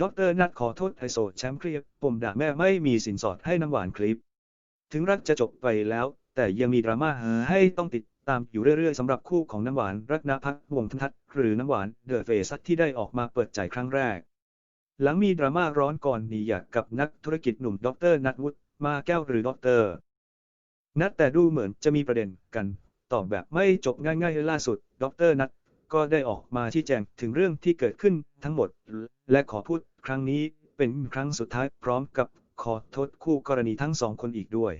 ดอกเตอรนัดขอโทษไฮโซแชมป์เครียดผมด่าแม่ไม่มีสินสอดให้น้ำหวานคลิป ถึงรักจะจบไปแล้ว แต่ยังมีดราม่าให้ต้องติดตามอยู่เรื่อยๆสำหรับคู่ของน้ำหวานรัตนพัฒน์วงธนทัศน์หรือน้ำหวานเดอะเฟสที่ได้ออกมาเปิดใจครั้งแรก หลังมีดราม่าร้อนก่อนหนีหย่ากับนักธุรกิจหนุ่มดรนัทวุฒิมาแก้วหรือดรนัทแต่ดูเหมือนจะมีประเด็นกันตอบแบบไม่จบง่ายๆล่าสุด ดรนัทก็ได้ออกมาชี้แจงถึงเรื่องที่เกิดขึ้นทั้งหมด และขอพูดครั้งนี้เป็นครั้งสุดท้ายพร้อมกับขอโทษคู่กรณีทั้งสองคนอีกด้วย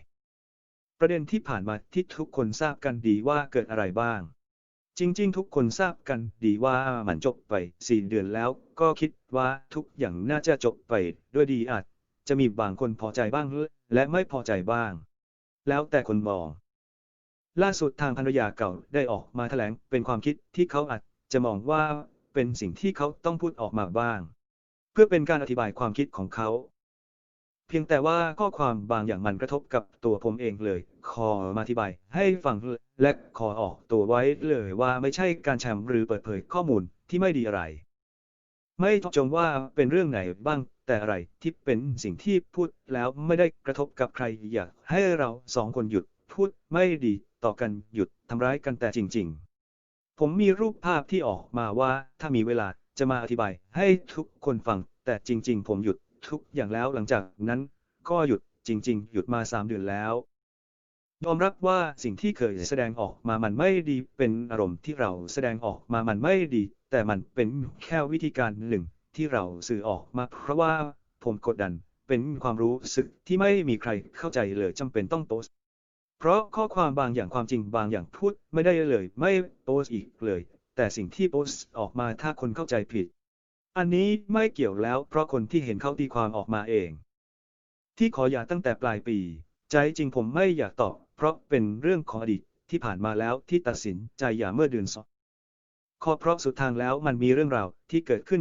ประเด็นที่ผ่านมาที่ทุกคนทราบกันดีว่าเกิดอะไรบ้าง จริง ๆ ทุกคนทราบกันดีว่ามันจบไปสี่เดือนแล้วก็คิดว่าทุกอย่างน่าจะจบไปด้วยดีอาจจะมีบางคนพอใจบ้างและไม่พอใจบ้าง แล้วแต่คนมอง ล่าสุดทางภรรยาเก่าได้ออกมาแถลงเป็นความคิดที่เขาอาจจะมองว่าเป็นสิ่งที่เขาต้องพูดออกมาบ้าง เพื่อเป็นการอธิบายความคิดของเขา เพียงแต่ว่าข้อความบางอย่างมันกระทบกับตัวผมเองเลย ขอมาอธิบายให้ฟังและขอออกตัวไว้เลยว่าไม่ใช่การแชร์หรือเปิดเผยข้อมูลที่ไม่ดีอะไร ไม่ทจงว่าเป็นเรื่องไหนบ้างแต่อะไรที่เป็นสิ่งที่พูดแล้วไม่ได้กระทบกับใครอยากให้เราสองคนหยุดพูดไม่ดีต่อกันหยุดทำร้ายกันแต่จริง ๆ ผมมีรูปภาพที่ออกมาว่าถ้ามีเวลา จะมาอธิบายให้ทุกคนฟัง แต่จริง ๆ ผมหยุดทุกอย่างแล้วหลังจากนั้นก็หยุดจริง ๆ หยุดมาสามเดือนแล้วยอมรับว่าสิ่งที่เคยแสดงออกมามันไม่ดีเป็นอารมณ์ที่เราแสดงออกมามันไม่ดี แต่มันเป็นแค่วิธีการหนึ่งที่เราสื่อออกมาเพราะว่าผมกดดันเป็นความรู้สึกที่ไม่มีใครเข้าใจเลยจำเป็นต้องโพสต์เพราะข้อความบางอย่างความจริงบางอย่างพูดไม่ได้เลยไม่โพสต์อีกเลย แต่สิ่งที่โพสต์ออกมาถ้าคนเข้าใจผิด อันนี้ไม่เกี่ยวแล้วเพราะคนที่เห็นเขาตีความออกมาเอง ที่ขออย่าตั้งแต่ปลายปี ใจจริงผมไม่อยากตอบ เพราะเป็นเรื่องของอดีตที่ผ่านมาแล้วที่ตัดสินใจอย่าเมื่อเดือนสองขอเพราะสุดทางแล้วมันมีเรื่องราวที่เกิดขึ้น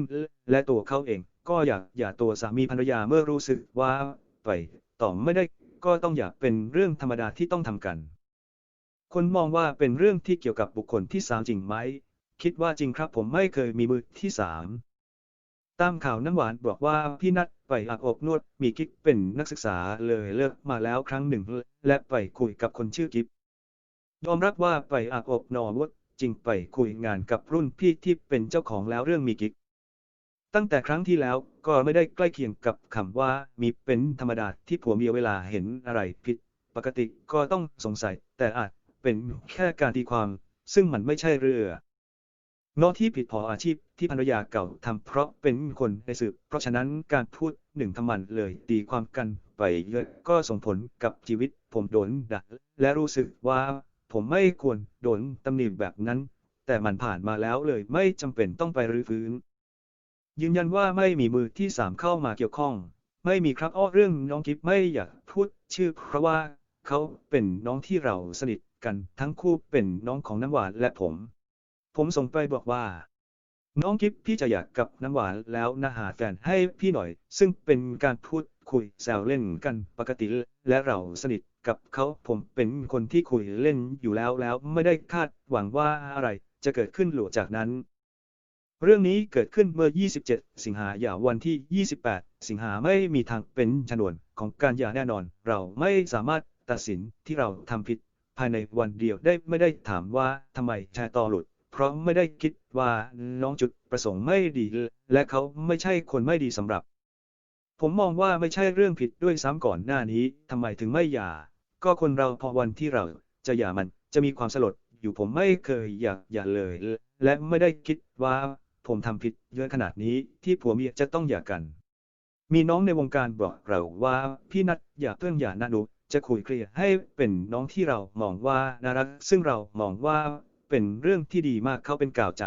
และตัวเขาเอง ก็อยากอย่าตัวสามีภรรยาเมื่อรู้สึกว่าไปต่อไม่ได้ก็ต้องอย่าเป็นเรื่องธรรมดาที่ต้องทำกัน คนมองว่าเป็นเรื่องที่เกี่ยวกับบุคคลที่สามจริงไหม คิดว่าจริงครับผมไม่เคยมีมือที่สามตามข่าวน้ำหวานบอกว่าพี่นัดไปอาบอบนวดมีกิ๊กเป็นนักศึกษาเลยเลิกมาแล้วครั้งหนึ่ง และไปคุยกับคนชื่อกิ๊บยอมรับว่าไปอาบอบนอวดจริงไปคุยงานกับรุ่นพี่ที่เป็นเจ้าของแล้วเรื่องมีกิ๊กตั้งแต่ครั้งที่แล้วก็ไม่ได้ใกล้เคียงกับคำว่ามีเป็นธรรมดาที่ผัวเมียเวลาเห็นอะไรผิด ปกติก็ต้องสงสัย แต่อาจเป็นแค่การตีความ ซึ่งมันไม่ใช่เรือ นอที่ผิดพออาชีพที่ภรรยาเก่าทำเพราะเป็นคนในสืบเพราะฉะนั้นการพูดหนึ่งทำมันเลยตีความกันไปเยอะก็ส่งผลกับชีวิตผมโดนด่าและรู้สึกว่าผมไม่ควรโดนตำหนิแบบนั้น แต่มันผ่านมาแล้วเลยไม่จำเป็นต้องไปรื้อฟื้น ยืนยันว่าไม่มีมือที่สามเข้ามาเกี่ยวข้อง ไม่มีครับอ้อเรื่องน้องกิฟไม่อยากพูดชื่อ เพราะว่าเขาเป็นน้องที่เราสนิทกันทั้งคู่เป็นน้องของน้ำหวานและผม ผมส่งไปบอกว่า น้องกิฟพี่จะอยากกับน้ำหวานแล้วนะหาแฟนให้พี่หน่อย ซึ่งเป็นการพูดคุยแซวเล่นกันปกติ และเราสนิทกับเขาผมเป็นคนที่คุยเล่นอยู่แล้วแล้วไม่ได้คาดหวังว่าอะไรจะเกิดขึ้นหลังจากนั้น เรื่องนี้เกิดขึ้นเมื่อ 27 สิงหาอย่าวันที่ 28 สิงหาไม่มีทางเป็นชนวนของการหย่าแน่นอน เราไม่สามารถตัดสินที่เราทำผิด ภายในวันเดียวได้ไม่ได้ถามว่าทำไมชร์ต่อหลุด เพราะไม่ได้คิดว่าน้องจุดประสงค์ไม่ดี และเขาไม่ใช่คนไม่ดีสำหรับ ผมมองว่าไม่ใช่เรื่องผิดด้วยซ้ำก่อนหน้านี้ทำไมถึงไม่หย่า ก็คนเราพอวันที่เราจะหย่ามันจะมีความสลดอยู่ผมไม่เคยอยากหย่าเลย และไม่ได้คิดว่าผมทำผิดเยอะขนาดนี้ที่ผัวเมียจะต้องหย่ากัน มีน้องในวงการบอกเราว่าพี่นัดอย่าเพิ่งหย่านะหนูจะคุยเคลียร์ให้เป็นน้องที่เรามองว่าน่ารัก ซึ่งเรามองว่า เป็นเรื่องที่ดีมากเขาเป็นกาวใจ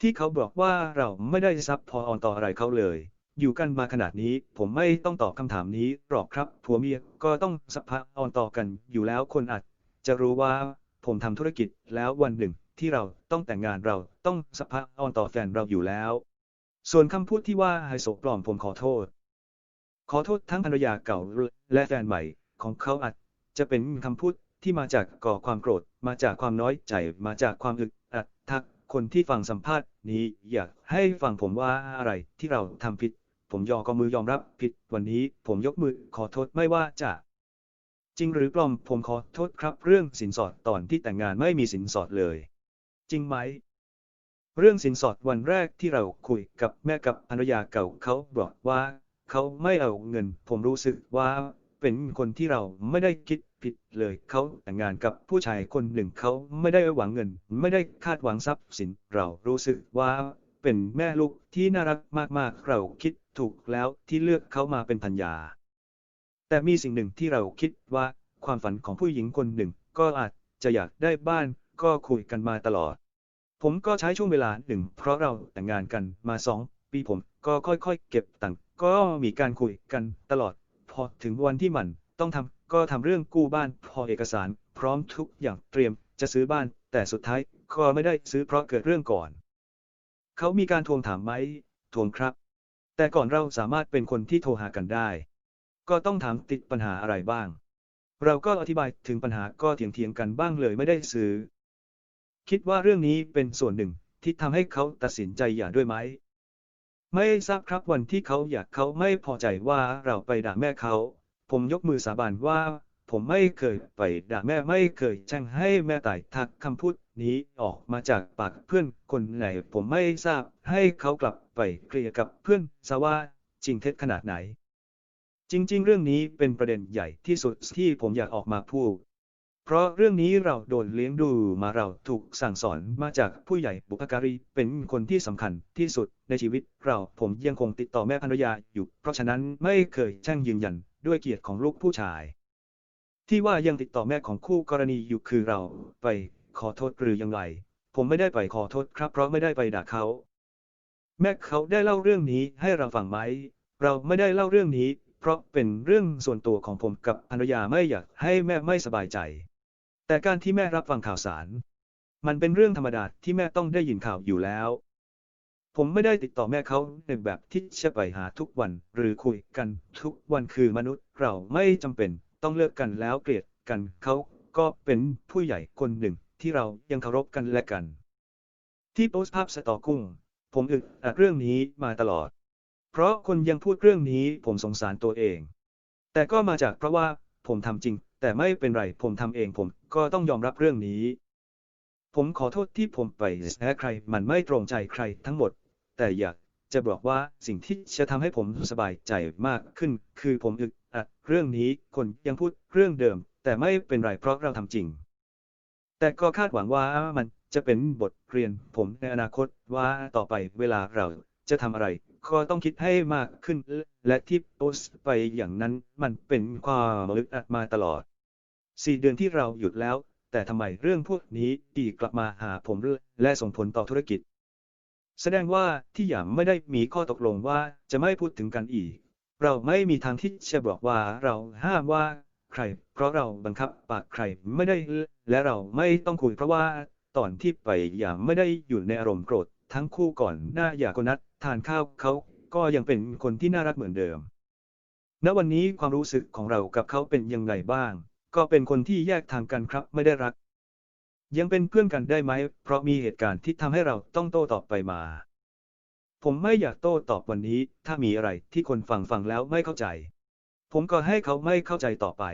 ที่เขาบอกว่าเราไม่ได้ซับพอออนต่ออะไรเขาเลย อยู่กันมาขนาดนี้ผมไม่ต้องตอบคำถามนี้หรอกครับผัวเมียก็ต้องสัพพออนต่อกันอยู่แล้วคนอาจจะรู้ว่าผมทำธุรกิจแล้ววันหนึ่งที่เราต้องแต่งงานเราต้องสัพพออนต่อแฟนเราอยู่แล้ว ส่วนคำพูดที่ว่าไฮโซปลอมผมขอโทษ ขอโทษทั้งภรรยาเก่าและแฟนใหม่ของเขาอาจจะเป็นคำพูด ที่มาจากก่อความโกรธ มาจากความน้อยใจ มาจากความอึดอัดทักคนที่ฟังสัมภาษณ์นี้อยากให้ฟังผมว่าอะไรที่เราทำผิด ผมยอมก็มือยอมรับผิด วันนี้ผมยกมือขอโทษไม่ว่าจะ จริงหรือปลอมผมขอโทษครับ เรื่องสินสอดตอนที่แต่งงานไม่มีสินสอดเลย จริงไหม เรื่องสินสอดวันแรกที่เราคุยกับแม่กับภรรยาเก่าเขาบอกว่า เขาไม่เอาเงิน ผมรู้สึกว่า เป็นคนที่เราไม่ได้คิดผิดเลยเขาแต่งงานกับผู้ชายคนหนึ่งเขาไม่ได้หวังเงิน ไม่ได้คาดหวังทรัพย์สิน เรารู้สึกว่าเป็นแม่ลูกที่น่ารักมากๆ เราคิดถูกแล้วที่เลือกเขามาเป็นพันยา แต่มีสิ่งหนึ่งที่เราคิดว่าความฝันของผู้หญิงคนหนึ่ง ก็อาจจะอยากได้บ้านก็คุยกันมาตลอด ผมก็ใช้ช่วงเวลาหนึ่ง เพราะเราแต่งงานกันมาสองปีผมก็ค่อยๆ เก็บตังค์ก็มีการคุยกันตลอด พอถึงวันที่มันต้องทำก็ทำเรื่องกู้บ้านพอเอกสาร พร้อมทุกอย่างเตรียมจะซื้อบ้าน แต่สุดท้ายก็ไม่ได้ซื้อเพราะเกิดเรื่องก่อน เขามีการทวงถามไหมทวงครับ แต่ก่อนเราสามารถเป็นคนที่โทรหากันได้ ก็ต้องถามติดปัญหาอะไรบ้าง เราก็อธิบายถึงปัญหาก็เถียงเถียงๆกันบ้างเลยไม่ได้ซื้อ คิดว่าเรื่องนี้เป็นส่วนหนึ่งที่ทำให้เขาตัดสินใจหย่าด้วยไหม ไม่ทราบครับวันที่เขาอยากเขาไม่พอใจว่าเราไปด่าแม่เขา ผมยกมือสาบานว่า ผมไม่เคยไปด่าแม่ไม่เคยแช่งให้แม่ตายทักคำพูดนี้ออกมาจากปากเพื่อนคนไหน ผมไม่ทราบให้เขากลับไปเคลียร์กับเพื่อนซะว่าจริงเท็จขนาดไหน จริง ๆ เรื่องนี้เป็นประเด็นใหญ่ที่สุดที่ผมอยากออกมาพูด เพราะเรื่องนี้เราโดนเลี้ยงดูมาเราถูกสั่งสอนมาจากผู้ใหญ่บุพการีเป็นคนที่สำคัญที่สุดในชีวิตเราผมยังคงติดต่อแม่ภรรยาอยู่ เพราะฉะนั้นไม่เคยแช่งยืนยันด้วยเกียรติของลูกผู้ชาย ที่ว่ายังติดต่อแม่ของคู่กรณีอยู่คือเราไปขอโทษหรือยังไงผมไม่ได้ไปขอโทษครับ เพราะไม่ได้ไปด่าเขา แม่เขาได้เล่าเรื่องนี้ให้เราฟังไหม เราไม่ได้เล่าเรื่องนี้ เพราะเป็นเรื่องส่วนตัวของผมกับภรรยาไม่อยากให้แม่ไม่สบายใจ แต่การที่แม่รับฟังข่าวสาร มันเป็นเรื่องธรรมดาที่แม่ต้องได้ยินข่าวอยู่แล้ว ผมไม่ได้ติดต่อแม่เขาในแบบที่จะไปหาทุกวันหรือคุยกันทุกวันคือมนุษย์เราไม่จำเป็นต้องเลิกกันแล้วเกลียดกันเขาก็เป็นผู้ใหญ่คนหนึ่งที่เรายังเคารพกันและกัน ที่โพสต์ภาพสตอกุ้ง ผมอึดอัดเรื่องนี้มาตลอด เพราะคนยังพูดเรื่องนี้ผมสงสารตัวเอง แต่ก็มาจากเพราะว่า ผมทำจริง แต่ไม่เป็นไรผมทำเองผมก็ต้องยอมรับเรื่องนี้ ผมขอโทษที่ผมไปแซะใครมันไม่ตรงใจใครทั้งหมด แต่อยากจะบอกว่าสิ่งที่จะทำให้ผมสบายใจมากขึ้น คือผมอึดอัดเรื่องนี้คนยังพูดเรื่องเดิม แต่ไม่เป็นไรเพราะเราทำจริง แต่ก็คาดหวังว่ามันจะเป็นบทเรียนผมในอนาคตว่าต่อไปเวลาเราจะทำอะไร ก็ต้องคิดให้มากขึ้น และที่โพสไปอย่างนั้นมันเป็นความลึกอัดมาตลอดสี่เดือนที่เราหยุดแล้ว แต่ทำไมเรื่องพวกนี้ตีกลับมาหาผมและส่งผลต่อธุรกิจ แสดงว่าที่หยามไม่ได้มีข้อตกลงว่าจะไม่พูดถึงกันอีก เราไม่มีทางที่จะบอกว่าเราห้ามว่าใคร เพราะเราบังคับปากใครไม่ได้ และเราไม่ต้องคุยเพราะว่าตอนที่ไปหยามไม่ได้อยู่ในอารมณ์โกรธทั้งคู่ก่อนหน้าอยากนัด ทานข้าวเขาก็ยังเป็นคนที่น่ารักเหมือนเดิม ณ วันนี้ความรู้สึกของเรากับเขาเป็นยังไงบ้าง ก็เป็นคนที่แยกทางกันครับไม่ได้รัก ยังเป็นเพื่อนกันได้ไหม เพราะมีเหตุการณ์ที่ทำให้เราต้องโต้ตอบไปมา ผมไม่อยากโต้ตอบวันนี้ ถ้ามีอะไรที่คนฟังฟังแล้วไม่เข้าใจ ผมก็ให้เขาไม่เข้าใจต่อไป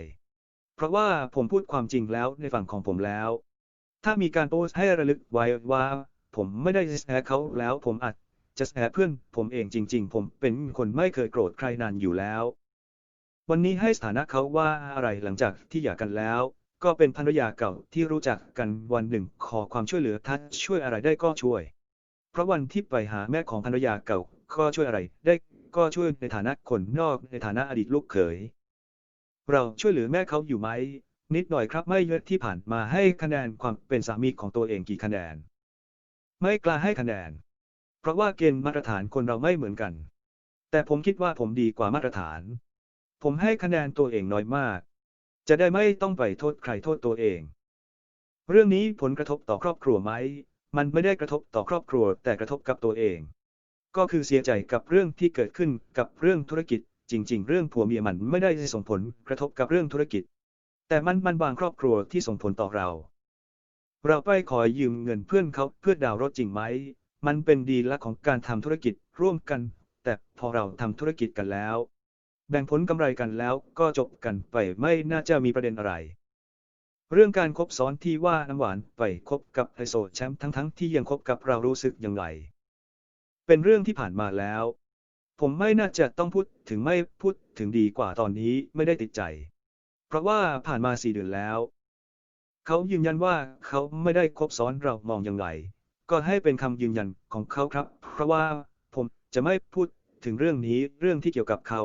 เพราะว่าผมพูดความจริงแล้วในฝั่งของผมแล้ว ถ้ามีการโพสให้ระลึกไว้ว่า ผมไม่ได้แซะเขาแล้วผมอา จะแซะเพื่อนผมเองจริง ๆ ผมเป็นคนไม่เคยโกรธใครนานอยู่แล้ว วันนี้ให้สถานะเขาว่าอะไรหลังจากที่หย่ากันแล้ว ก็เป็นภรรยาเก่าที่รู้จักกันวันหนึ่งขอความช่วยเหลือถ้าช่วยอะไรได้ก็ช่วย เพราะวันที่ไปหาแม่ของภรรยาเก่าก็ช่วยอะไรได้ก็ช่วยในฐานะคนนอกในฐานะอดีตลูกเขย เราช่วยเหลือแม่เขาอยู่ไหม นิดหน่อยครับไม่เยอะที่ผ่านมาให้คะแนนความเป็นสามีของตัวเองกี่คะแนน ไม่กล้าให้คะแนน ราะว่าเกณฑ์มาตรฐานคนเราไม่เหมือนกัน แต่ผมคิดว่าผมดีกว่ามาตรฐาน ผมให้คะแนนตัวเองน้อยมาก จะได้ไม่ต้องไปโทษใครโทษตัวเอง เรื่องนี้ผลกระทบต่อครอบครัวไหม มันไม่ได้กระทบต่อครอบครัว แต่กระทบกับตัวเอง ก็คือเสียใจกับเรื่องที่เกิดขึ้นกับเรื่องธุรกิจ จริง ๆ เรื่องผัวเมียมันไม่ได้ส่งผลกระทบกับเรื่องธุรกิจ แต่มันมันบางครอบครัวที่ส่งผลต่อเรา เราไปขอยืมเงินเพื่อนเขาเพื่อดาวรถจริงไหม มันเป็นดีละของการทำธุรกิจร่วมกัน แต่พอเราทำธุรกิจกันแล้ว แบ่งผลกำไรกันแล้วก็จบกันไปไม่น่าจะมีประเด็นอะไร เรื่องการครบซ้อนที่ว่าน้ำหวานไปคบกับไฮโซแชมป์ทั้งๆที่ยังคบกับเรารู้สึกอย่างไร เป็นเรื่องที่ผ่านมาแล้ว ผมไม่น่าจะต้องพูดถึงไม่พูดถึงดีกว่าตอนนี้ไม่ได้ติดใจ เพราะว่าผ่านมาสี่เดือนแล้ว เขายืนยันว่าเขาไม่ได้คบซ้อนเรามองอย่างไร ก็ให้เป็นคำยืนยันของเขาครับ เพราะว่าผมจะไม่พูดถึงเรื่องนี้เรื่องที่เกี่ยวกับเขา